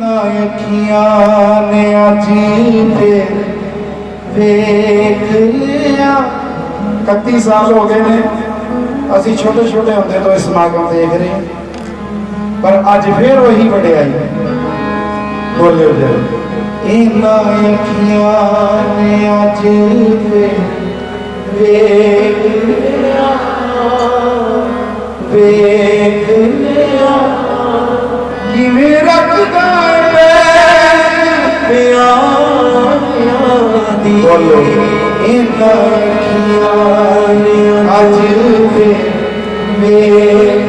ਇਹਨਾਂ ਅੱਖੀਆਂ ਨੇ ਅੱਜ ਫੇਰ ਵੇਖ ਲਿਆ 31 ਸਾਲ ਹੋ ਗਏ ਨੇ। ਅਸੀਂ ਛੋਟੇ ਛੋਟੇ ਹੁੰਦੇ ਤੋਂ ਇਸ ਸਮਾਗਮ ਦੇਖ ਰਹੇ ਹਾਂ। ਪਰ ਅੱਜ ਫੇਰ ਉਹੀ ਵਡਿਆਈ। ਬੋਲਿਓ ਜਰਾ। ਇਹਨਾਂ ਅੱਖੀਆਂ ਨੇ ਅੱਜ ਫੇਰ ਵੇਖ ਲਿਆ ਪਿਆਰਿਆਂ ਦੀ ਬੋਲੋ ਇਹਨਾਂ ਅੱਖੀਆਂ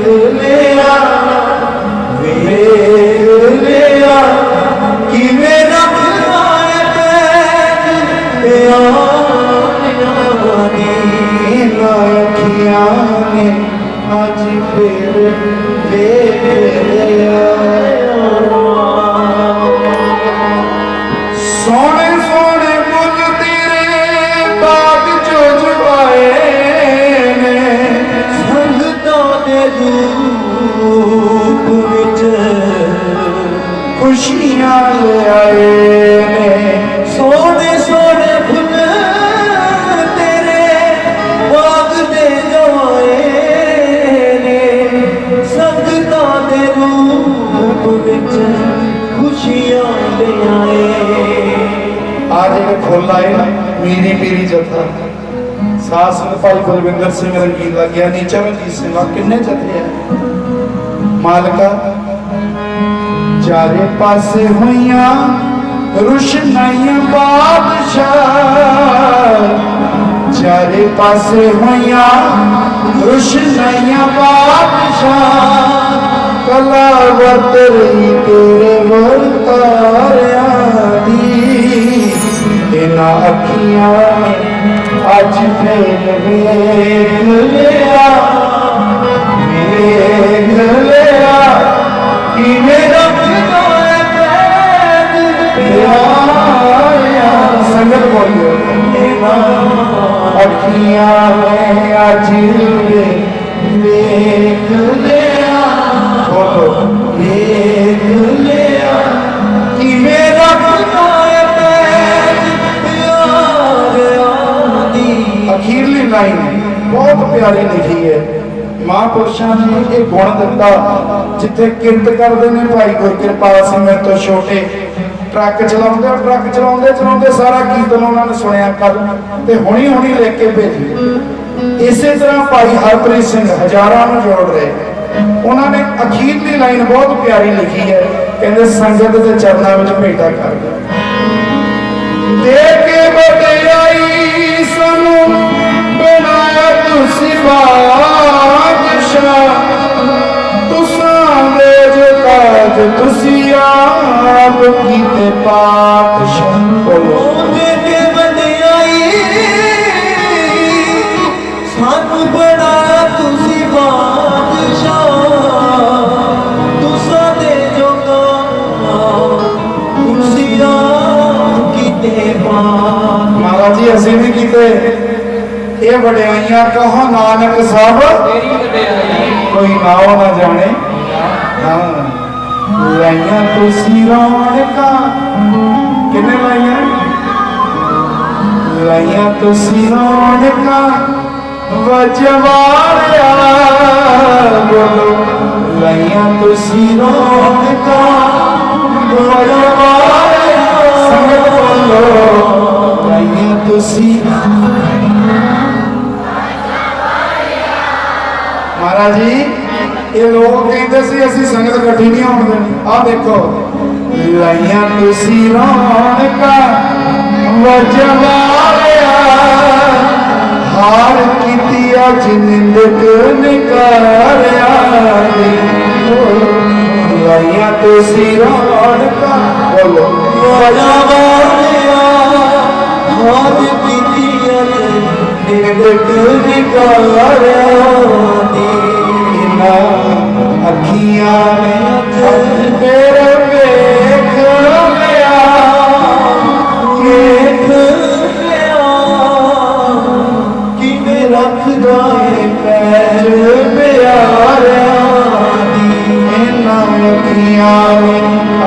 ਰੂਪ ਵਿੱਚ ਖੁਸ਼ੀਆਂ ਲਿਆਏ ਨੇ। ਸੋਹਣੇ ਸੋਹਣੇ ਫੁੱਲ ਤੇਰੇ ਬਾਗ ਦੇ ਜਵਾਏ ਨੇ। ਸੰਗਤਾਂ ਦੇ ਰੂਪ ਵਿੱਚ ਖੁਸ਼ੀਆਂ ਲਿਆਏ ਆ ਇੱਕ ਫੁੱਲ ਆਏ ਨਾ ਮੀਰੀ ਪੀਰੀ ਜਥਾ। ਸਾਸ ਭਾਈ ਬਲਵਿੰਦਰ ਸਿੰਘ ਰੰਗੀਲਾ ਲੱਗਿਆ, ਨੀਚਾ ਰਣਜੀਤ ਸਿੰਘ ਆ, ਕਿੰਨੇ ਜਥੇ ਆ? ਮਾਲਕਾ, ਚਾਰੇ ਪਾਸੇ ਹੋਈਆਂ ਰੁਸ਼ਨਾਈਆਂ ਬਾਦਸ਼ਾਹ। ਚਾਰੇ ਪਾਸੇ ਹੋਈਆਂ ਰੁਸ਼ਨਾਈਆਂ ਬਾਦਸ਼ਾਹ। ਕਲਾ ਵਰਤਰੀ ਤੇਰੇ ਵਰਤਾਰਿਆਂ ਦੀ। ਇਹਨਾਂ ਅੱਖੀਆਂ ਨੇ ਅੱਜ ਫੇਰ ਵੇਖ ਲਿਆ ਵੇਖ ਲਿਆ ਕਿ ਮੇਰਾ ਅਖੀਰਲੀ ਬਹੁਤ ਪਿਆਰੀ ਲਿਖੀ ਹੈ। ਮਹਾਂਪੁਰਸ਼ਾਂ ਨੇ ਇਹ ਗੁਣ ਦਿੱਤਾ ਜਿੱਥੇ ਕਿਰਤ ਕਰਦੇ ਨੇ ਭਾਈ ਗੁਰਕਿਰਪਾਲ ਸਿੰਘ ਮੇਰੇ ਤੋਂ ਛੋਟੇ। ਟਰੱਕ ਚਲਾਉਂਦੇ ਆ, ਟਰੱਕ ਚਲਾਉਂਦੇ ਚਲਾਉਂਦੇ ਸਾਰਾ ਕੀਰਤਨ ਉਹਨਾਂ ਨੇ ਸੁਣਿਆ ਕੱਲ ਤੇ ਹੁਣੀ ਹੁਣੀ ਲਿਖ ਕੇ ਭੇਜੀ। ਇਸੇ ਤਰ੍ਹਾਂ ਭਾਈ ਹਰਪ੍ਰੀਤ ਸਿੰਘ ਹਜ਼ਾਰਾਂ ਨੂੰ ਜੋੜ ਰਹੇ ਉਹਨਾਂ ਨੇ ਅਖੀਰਲੀ ਲਾਈਨ ਬਹੁਤ ਪਿਆਰੀ ਲਿਖੀ ਹੈ। ਕਹਿੰਦੇ ਸੰਗਤ ਦੇ ਚਰਨਾਂ ਵਿੱਚ ਭੇਟਾ ਕਰ ਦੇ ਕੇ ਵਡਿਆਈ ਸਾਨੂੰ ਤੁਸੀਂ ਬਾਦਸ਼ਾਹ ਤੁਸਾਂ ਦੇ ਜੋ ਆਪ ਕੀਤੇ ਪਾਤਸ਼ਾਹ ਬੋਲੋ ਦੇ ਕੇ ਸਾਨੂੰ ਬੜਾ ਤੁਸੀਂ ਬਾਦਸ਼ਾਹ ਤੁਸਾਂ ਦੇ ਜੋਗਾ ਕੁਰਸੀਆਂ ਕੀਤੇ ਬਾਦ ਮਹਾਰਾਜ ਜੀ ਅਸੀਂ ਵੀ ਕੀਤੇ ਇਹ ਵਡਿਆਈਆਂ ਕਹੋ ਨਾਨਕ ਸਾਹਿਬ ਤੇਰੀ ਵਡਿਆਈ। ਕੋਈ ਨਾਉ ਨਾ ਜਾਣੇ। ਹਾਂ। ਲਾਈਆਂ ਤੁਸੀਂ ਰੌਣਕਾਂ। ਕਿੰਨੇ ਲਾਈਆਂ? ਲਾਈਆਂ ਤੁਸੀਂ ਰੌਣਕਾਂ। ਵਜਵਾਰਿਆ ਬੋਲੋ ਲਾਈਆਂ ਤੁਸੀਂ ਰੌਣਕਾਂ। ਵਜਵਾਰਿਆ ਸੰਗਤ ਬੋਲੋ ਲਾਈਆਂ ਤੁਸੀਂ ਮਹਾਰਾਜ ਜੀ ਇਹ ਲੋਕ ਕਹਿੰਦੇ ਸੀ ਅਸੀਂ ਸੰਗਤ ਇਕੱਠੀ ਨਹੀਂ ਹੋਣ ਦੇਣੀ ਆਹ ਦੇਖੋ ਲਾਈਆਂ ਤੁਸੀਂ ਰੌਣਕਾਂ ਵਜਵਾਰਿਆ ਹਾਰ ਕੀਤੀ ਅੱਜ ਨਿੰਦਕ ਨਿਕਾਰਿਆ ਦੀ ਲਾਈਆਂ ਤੁਸੀਂ ਰੌਣਕਾਂ ਬੋਲੋ ਵਜਵਾਰਿਆ ਹਾਜ ਪੀਤੀਆਂ ਨਿੰਦਕ ਨਿਕਾਰਿਆ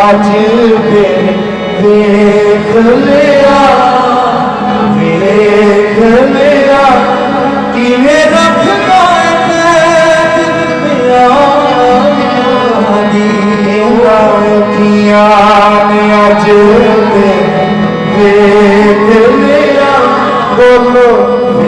ਪਿਆਰਿਆਂ ਦੀ ਇਹਨਾਂ ਅੱਖੀਆਂ ਨੇ ਅੱਜ ਦਿਨ ਵੇਖ ਲਿਆ ਵੇਖ ਲਿਆ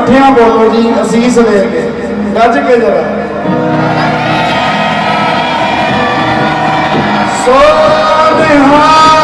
ਇਕੱਠਿਆਂ ਬੋਲੋ ਜੀ ਅਸੀਸ ਦੇ ਕੇ। ਗੱਜ ਕੇ ਜਰਾ। ਸੋਨਿਹਾਲ